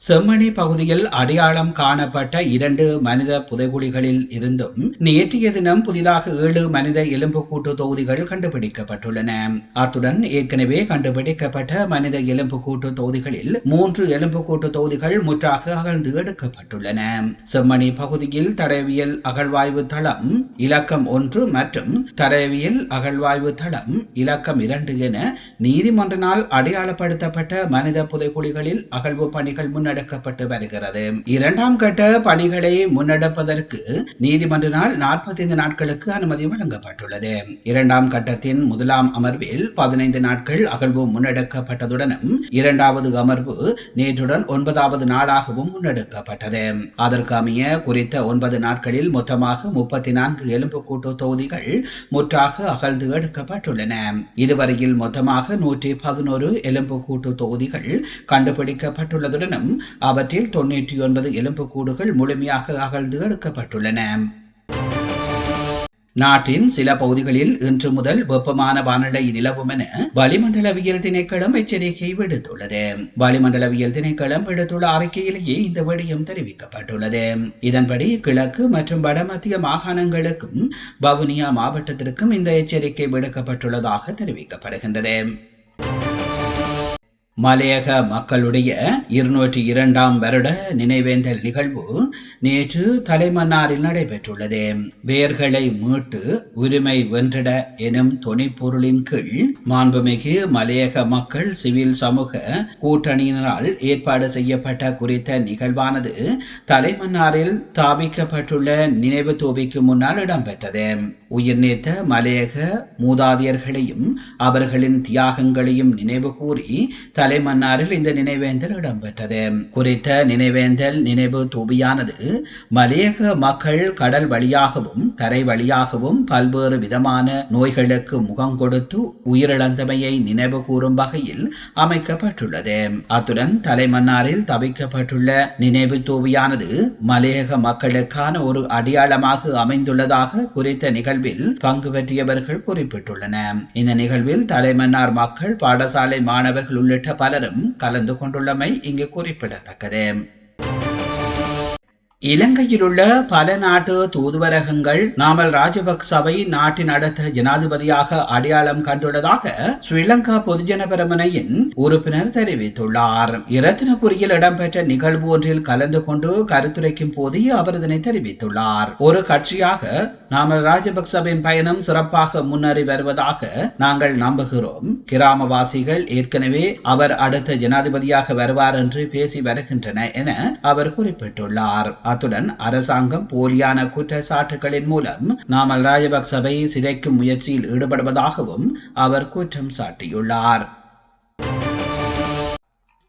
செம்மணி பகுதியில் அடையாளம் காணப்பட்ட இரண்டு மனித புதைகுழிகளில் இருந்தும் நேற்றைய தினம் புதிதாக ஏழு மனித எலும்புக்கூட்டு தொகுதிகள் கண்டுபிடிக்கப்பட்டுள்ளன. அத்துடன் ஏற்கனவே கண்டுபிடிக்கப்பட்ட மனித எலும்புக்கூட்டு தொகுதிகளில் மூன்று எலும்புக்கூட்டு தொகுதிகள் முற்றாக அகழ்ந்து எடுக்கப்பட்டுள்ளன. செம்மணி பகுதியில் தடவியல் அகழ்வாய்வு தளம் இலக்கம் ஒன்று மற்றும் தடவியல் அகழ்வாய்வு தளம் இலக்கம் இரண்டு என நீதிமன்றனால் அடையாளப்படுத்தப்பட்ட மனித புதைகுழிகளில் அகழ்வு பணிகள் முன் முன்னெடுக்கப்பட்டு வருகிறது. இரண்டாம் கட்ட பணிகளை முன்னெடுப்பதற்கு நீதிமன்றனால் நாற்பத்தைந்து நாட்களுக்கு அனுமதி வழங்கப்பட்டுள்ளது. இரண்டாம் கட்டத்தின் முதலாம் அமர்வில் பதினைந்து நாட்கள் அகழ்வு முன்னெடுக்கப்பட்டதுடனும் இரண்டாவது அமர்வு நேற்றுடன் ஒன்பதாவது நாளாகவும் முன்னெடுக்கப்பட்டது. அதற்கு அமைய குறித்த ஒன்பது நாட்களில் மொத்தமாக முப்பத்தி நான்கு எலும்புக்கூட்டு தொகுதிகள் முற்றாக அகழ்ந்து எடுக்கப்பட்டுள்ளன. இதுவரையில் மொத்தமாக நூற்றி பதினோரு எலும்புக்கூட்டு தொகுதிகள் கண்டுபிடிக்கப்பட்டுள்ளதுடனும் அவற்றில் தொன்னூற்றி ஒன்பது எலும்புக்கூடுகள் முழுமையாக அகழ்ந்து எடுக்கப்பட்டுள்ளன. நாட்டின் சில பகுதிகளில் இன்று முதல் வெப்பமான வானிலை நிலவும் என வளிமண்டலவியல் திணைக்களம் எச்சரிக்கை விடுத்துள்ளது. வளிமண்டலவியல் திணைக்களம் விடுத்துள்ள அறிக்கையிலேயே இந்த விடயம் தெரிவிக்கப்பட்டுள்ளது. இதன்படி கிழக்கு மற்றும் வடமத்திய மாகாணங்களுக்கும் வவுனியா மாவட்டத்திற்கும் இந்த எச்சரிக்கை விடுக்கப்பட்டுள்ளதாக தெரிவிக்கப்படுகின்றது. மலையக மக்களுடைய இருநூற்றி இரண்டாம் வருட நினைவேந்தல் நிகழ்வு நேற்று தலைமன்னாரில் நடைபெற்றுள்ளது. வேர்களை மீட்டு உரிமை வென்றிட எனும் துணைப்பொருளின் கீழ் மாண்புமிகு மலையக மக்கள் சிவில் சமூக கூட்டணியினரால் ஏற்பாடு செய்யப்பட்ட குறித்த நிகழ்வானது தலைமன்னாரில் தாபிக்கப்பட்டுள்ள நினைவு தூபிக்கு முன்னால் இடம்பெற்றது. உயிர்நீத்த மலையக மூதாதையர்களையும் அவர்களின் தியாகங்களையும் நினைவு கூறி தலைமன்னாரில் இந்த நினைவேந்தல் இடம்பெற்றது. குறித்த நினைவேந்தல் நினைவு தூபியானது மலையக மக்கள் கடல் வழியாகவும் தரை வழியாகவும் பல்வேறு விதமான நோய்களுக்கு முகம் கொடுத்து உயிரிழந்தமையை நினைவு கூறும் வகையில் அமைக்கப்பட்டுள்ளது. அத்துடன் தலைமன்னாரில் தவிக்கப்பட்டுள்ள நினைவு தூவியானது மலையக மக்களுக்கான ஒரு அடையாளமாக அமைந்துள்ளதாக குறித்த நிகழ்வில் பங்கு பெற்றியவர்கள் குறிப்பிட்டுள்ளனர். இந்த நிகழ்வில் தலைமன்னார் மக்கள் பாடசாலை மாணவர்கள் உள்ளிட்ட பலரும் கலந்து கொண்டுள்ளமை இங்கு குறிப்பிடத்தக்கது. இலங்கையிலுள்ள பல நாட்டு தூதுவரகங்கள் நாமல் ராஜபக்சவை நாட்டின் அடுத்த ஜனாதிபதியாக அடையாளம் கண்டுள்ளதாக ஸ்ரீலங்கா பொதுஜன பெருமனையின் உறுப்பினர் தெரிவித்துள்ளார். இரத்தினபுரியில் இடம்பெற்ற நிகழ்வு ஒன்றில் கலந்து கொண்டு கருத்துரைக்கும் போது அவர் இதனை தெரிவித்துள்ளார். ஒரு கட்சியாக நாமல் ராஜபக்சவின் பயணம் சிறப்பாக முன்னேறி வருவதாக நாங்கள் நம்புகிறோம். கிராமவாசிகள் ஏற்கனவே அவர் அடுத்த ஜனாதிபதியாக வருவார் என்று பேசி வருகின்றன என அவர் குறிப்பிட்டுள்ளார். அத்துடன் அரசாங்கம் போலியான குற்றச்சாட்டுகளின் மூலம் நாமல் ராஜபக்சவை சிதைக்கும் முயற்சியில் ஈடுபடுவதாகவும் அவர் குற்றம் சாட்டியுள்ளார்.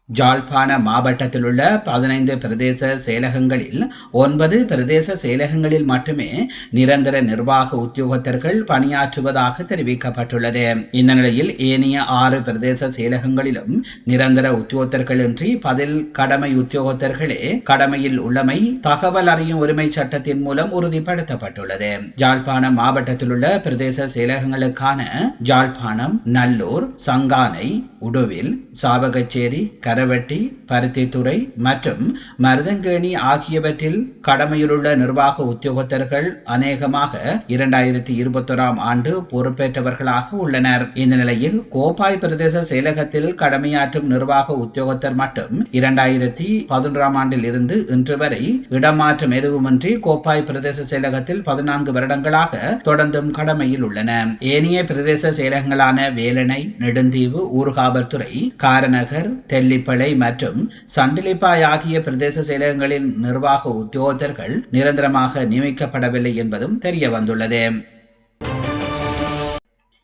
ஜாழ்ப்பாண மாவட்டத்தில் உள்ள பதினைந்து பிரதேச செயலகங்களில் ஒன்பது பிரதேச செயலகங்களில் மட்டுமே நிரந்தர நிர்வாக உத்தியோகத்தர்கள் பணியாற்றுவதாக தெரிவிக்கப்பட்டுள்ளது. இந்த நிலையில் ஏனைய ஆறு பிரதேச செயலகங்களிலும் நிரந்தர உத்தியோகத்தர்களின்றி பதில் கடமை உத்தியோகத்தர்களே கடமையில் உள்ளமை தகவல் அறியும் உரிமை சட்டத்தின் மூலம் உறுதிப்படுத்தப்பட்டுள்ளது. ஜாழ்ப்பாணம் மாவட்டத்தில் உள்ள பிரதேச செயலகங்களுக்கான ஜாழ்ப்பாணம் நல்லூர் சங்கானை உடுவில் சாவகச்சேரி கரவெட்டி பருத்தித்துறை மற்றும் மருதங்கேணி ஆகியவற்றில் கடமையிலுள்ள நிர்வாக உத்தியோகத்தர்கள் அநேகமாக இரண்டாயிரத்தி இருபத்தொராம் ஆண்டு பொறுப்பேற்றவர்களாக உள்ளனர். இந்த நிலையில் கோப்பாய் பிரதேச செயலகத்தில் கடமையாற்றும் நிர்வாக உத்தியோகத்தர் மட்டும் இரண்டாயிரத்தி பதினொன்றாம் ஆண்டில் இருந்து இன்று வரை இடமாற்றம் எதுவுமின்றி கோப்பாய் பிரதேச செயலகத்தில் பதினான்கு வருடங்களாக தொடர்ந்தும் கடமையில் உள்ளன. ஏனைய பிரதேச செயலகங்களான வேலனை நெடுந்தீவு ஊர்காவல்துறை காரநகர் தெல்லிப்பளை மற்றும் சண்டிலிப்பாய் ஆகிய பிரதேச செயலகங்களின் நிர்வாக உத்தியோகத்தர்கள் நிரந்தரமாக நியமிக்கப்படவில்லை என்பதும் தெரிய வந்துள்ளது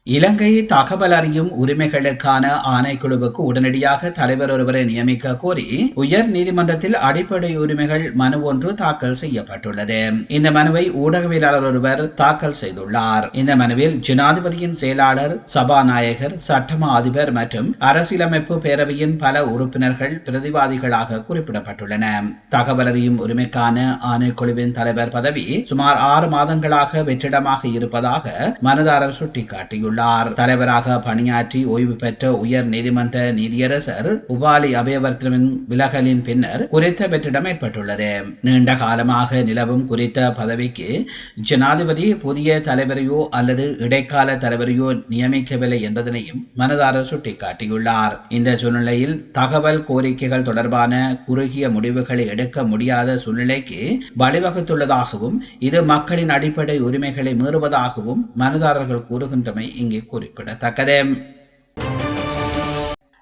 இலங்கை தகவல் அறியும் உரிமைகளுக்கான ஆணைக்குழுவுக்கு உடனடியாக தலைவர் ஒருவரை நியமிக்க கோரி உயர் நீதிமன்றத்தில் அடிப்படை உரிமைகள் மனு ஒன்று தாக்கல் செய்யப்பட்டுள்ளது. இந்த மனுவை ஊடகவியலாளர் ஒருவர் தாக்கல் செய்துள்ளார். இந்த மனுவில் ஜனாதிபதியின் செயலாளர் சபாநாயகர் சட்டமா அதிபர் மற்றும் அரசியலமைப்பு பேரவையின் பல உறுப்பினர்கள் பிரதிவாதிகளாக குறிப்பிடப்பட்டுள்ளன. தகவல் அறியும் உரிமைக்கான ஆணைக்குழுவின் தலைவர் பதவி சுமார் ஆறு மாதங்களாக வெற்றிடமாக இருப்பதாக மனுதாரர் சுட்டிக்காட்டியுள்ளார். கூறியுள்ளார் தலைவராக பணியாற்றி ஓய்வு பெற்ற உயர் நீதிமன்ற நீதியரசர் உபாலி அபயவர்த்தனின் விலகலின் பின்னர் குறித்த வெற்றிடம் ஏற்பட்டுள்ளது. நீண்ட காலமாக நிலவும் குறித்த பதவிக்கு ஜனாதிபதி புதிய தலைவரையோ அல்லது இடைக்கால தலைவரையோ நியமிக்கவில்லை என்பதனையும் மனதாரர் சுட்டிக்காட்டியுள்ளார். இந்த சூழ்நிலையில் தகவல் கோரிக்கைகள் தொடர்பான குறுகிய முடிவுகளை எடுக்க முடியாத சூழ்நிலைக்கு வழிவகுத்துள்ளதாகவும் இது மக்களின் அடிப்படை உரிமைகளை மீறுவதாகவும் மனதாரர்கள் கூறுகின்றமை இங்கே குறிப்பிடத்தக்கது.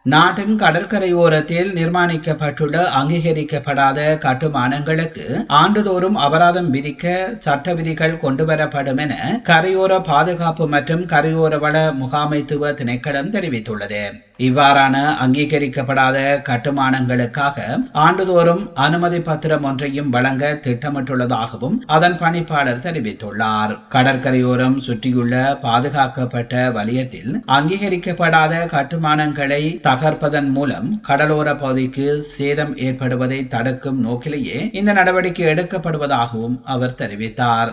நாட்டின் கடற்கரையோரத்தில் நிர்மாணிக்கப்பட்டுள்ள அங்கீகரிக்கப்படாத கட்டுமானங்களுக்கு ஆண்டுதோறும் அபராதம் விதிக்க சட்ட விதிகள் கொண்டுவரப்படும் என கரையோர பாதுகாப்பு மற்றும் கரையோர வள முகாமைத்துவ திணைக்களம் தெரிவித்துள்ளது. இவ்வாறான அங்கீகரிக்கப்படாத கட்டுமானங்களுக்காக ஆண்டுதோறும் அனுமதி பத்திரம் ஒன்றையும் வழங்க திட்டமிட்டுள்ளதாகவும் அதன் பணிப்பாளர் தெரிவித்துள்ளார். கடற்கரையோரம் சுற்றியுள்ள பாதுகாக்கப்பட்ட வலயத்தில் அங்கீகரிக்கப்படாத கட்டுமானங்களை தகர்ப்பதன் மூலம் கடலோர பகுதிக்கு சேதம் ஏற்படுவதை தடுக்கும் நோக்கிலேயே இந்த நடவடிக்கை எடுக்கப்படுவதாகவும் அவர் தெரிவித்தார்.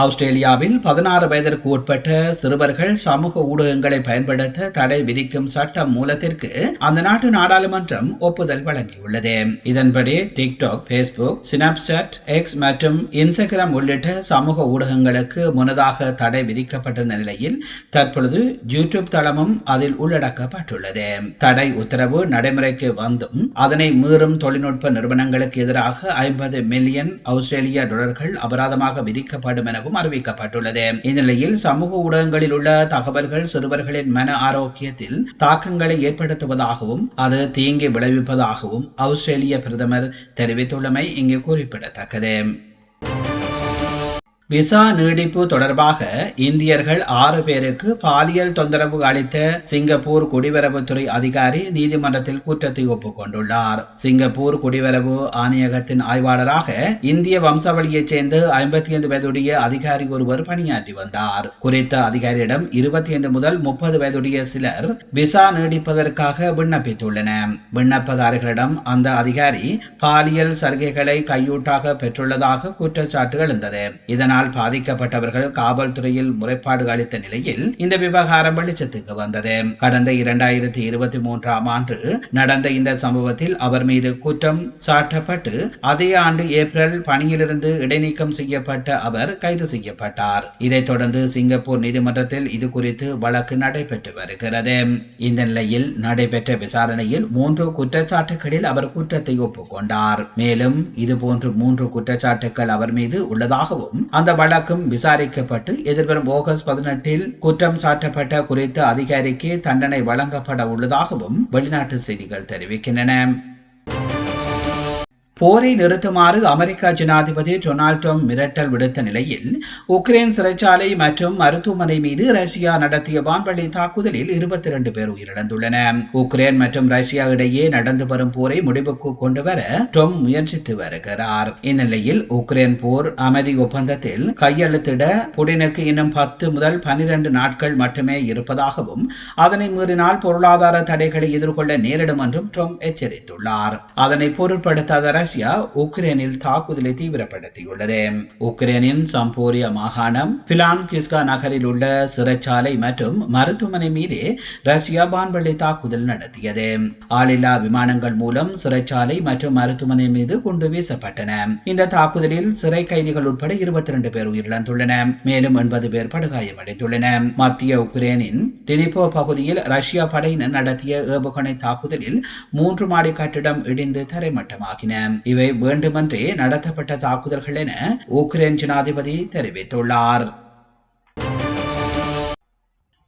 ஆஸ்திரேலியாவில் பதினாறு வயதிற்கு உட்பட்ட சிறுவர்கள் சமூக ஊடகங்களை பயன்படுத்த தடை விதிக்கும் சட்டம் மூலத்திற்கு அந்த நாட்டு நாடாளுமன்றம் ஒப்புதல் வழங்கியுள்ளது. இதன்படி டிக்டாக் பேஸ்புக் ஸ்னாப்சாட் எக்ஸ் மற்றும் இன்ஸ்டாகிராம் உள்ளிட்ட சமூக ஊடகங்களுக்கு முன்னதாக தடை விதிக்கப்பட்டிருந்த நிலையில் தற்பொழுது யூடியூப் தளமும் அதில் உள்ளடக்கப்பட்டுள்ளது. தடை உத்தரவு நடைமுறைக்கு வந்தும் அதனை மீறும் தொழில்நுட்ப நிறுவனங்களுக்கு எதிராக ஐம்பது மில்லியன் ஆஸ்திரேலிய டாலர்கள் அபராதமாக விதிக்கப்படும் என எனவும் அறிவிக்கப்பட்டுள்ளது. இந்நிலையில் சமூக ஊடகங்களில் உள்ள தகவல்கள் சிறுவர்களின் மன ஆரோக்கியத்தில் தாக்கங்களை ஏற்படுத்துவதாகவும் அது தீங்கி விளைவிப்பதாகவும் ஆஸ்திரேலிய பிரதமர் தெரிவித்துள்ளமை இங்கு குறிப்பிடத்தக்கது. விசா நீடிப்பு தொடர்பாக இந்தியர்கள் ஆறு பேருக்கு பாலியல் தொந்தரவு அளித்த சிங்கப்பூர் குடிவரவுத்துறை அதிகாரி நீதிமன்றத்தில் குற்றத்தை ஒப்புக்கொண்டுள்ளார். சிங்கப்பூர் குடிவரவு ஆணையகத்தின் ஆய்வாளராக இந்திய வம்சாவளியைச் சேர்ந்த ஐம்பத்தி ஐந்து வயதுடைய அதிகாரி ஒருவர் பணியாற்றி வந்தார். குறித்த அதிகாரியிடம் இருபத்தி ஐந்து முதல் முப்பது வயதுடைய சிலர் விசா நீடிப்பதற்காக விண்ணப்பித்துள்ளனர். விண்ணப்பதாரர்களிடம் அந்த அதிகாரி பாலியல் சலுகைகளை கையூட்டாக பெற்றுள்ளதாக குற்றச்சாட்டு எழுந்தது. இதனால் இதனால் பாதிக்கப்பட்டவர்கள் காவல்துறையில் முறைப்பாடு அளித்த நிலையில் இந்த விவகாரம் வெளிச்சத்துக்கு வந்தது. கடந்த இரண்டாயிரத்தி இருபத்தி மூன்றாம் ஆண்டு நடந்த இந்த சம்பவத்தில் அவர் மீது குற்றம் சாட்டப்பட்டு அதே ஆண்டு ஏப்ரல் பணியிலிருந்து இடைநீக்கம் செய்யப்பட்ட அவர் கைது செய்யப்பட்டார். இதைத் தொடர்ந்து சிங்கப்பூர் நீதிமன்றத்தில் இது குறித்து வழக்கு நடைபெற்று வருகிறது. இந்த நிலையில் நடைபெற்ற விசாரணையில் மூன்று குற்றச்சாட்டுகளில் அவர் குற்றத்தை ஒப்புக்கொண்டார். மேலும் இதுபோன்று மூன்று குற்றச்சாட்டுகள் அவர் மீது உள்ளதாகவும் அந்த வழக்கும் விசாரிக்கப்பட்டு எதிர்வரும் ஆகஸ்ட் பதினெட்டில் குற்றம் சாட்டப்பட்ட குறித்த அதிகாரிக்கு தண்டனை வழங்கப்பட உள்ளதாகவும் வெளிநாட்டு செய்திகள் தெரிவிக்கின்றன. போரை நிறுத்துமாறு அமெரிக்க ஜனாதிபதி டொனால்ட் ட்ரம்ப் மிரட்டல் விடுத்த நிலையில் உக்ரைன் சிறைச்சாலை மற்றும் மருத்துவமனை மீது ரஷ்யா நடத்திய வான்வழி தாக்குதலில் இருபத்தி இரண்டு பேர் உயிரிழந்துள்ளனர் உக்ரைன் மற்றும் ரஷ்யா இடையே நடந்து வரும் போரை முடிவுக்கு கொண்டு வர ட்ரம்ப் முயற்சித்து வருகிறார். இந்நிலையில் உக்ரைன் போர் அமைதி ஒப்பந்தத்தில் கையெழுத்திட புடினுக்கு இன்னும் பத்து முதல் பனிரெண்டு நாட்கள் மட்டுமே இருப்பதாகவும் அதனை மீறினால் பொருளாதார தடைகளை எதிர்கொள்ள நேரிடும் என்றும் ட்ரம்ப் எச்சரித்துள்ளார். அதனை பொருட்படுத்தாத ரஷ்யா உக்ரைனில் தாக்குதலை தீவிரப்படுத்தியுள்ளது. உக்ரைனின் சம்போரியா மாகாணம் பிலான்கிஸ்கா நகரில் உள்ள சிறைச்சாலை மற்றும் மருத்துவமனை மீது ரஷ்யா வான்வெளி தாக்குதல் நடத்தியது. ஆளில்லா விமானங்கள் மூலம் சிறைச்சாலை மற்றும் மருத்துவமனை மீது குண்டு வீசப்பட்டன. இந்த தாக்குதலில் சிறை கைதிகள் உட்பட இருபத்தி இரண்டு பேர் உயிரிழந்துள்ளன. மேலும் எண்பது பேர் படுகாயமடைந்துள்ளனர் மத்திய உக்ரைனின் டினிப்போ பகுதியில் ரஷ்யா படையினர் நடத்திய ஏவுகணை தாக்குதலில் மூன்று மாடி கட்டிடம் இடிந்து தரைமட்டமாகின. இவை வேண்டுமென்றே நடத்தப்பட்ட தாக்குதல்கள் என உக்ரைன் ஜனாதிபதி தெரிவித்துள்ளார்.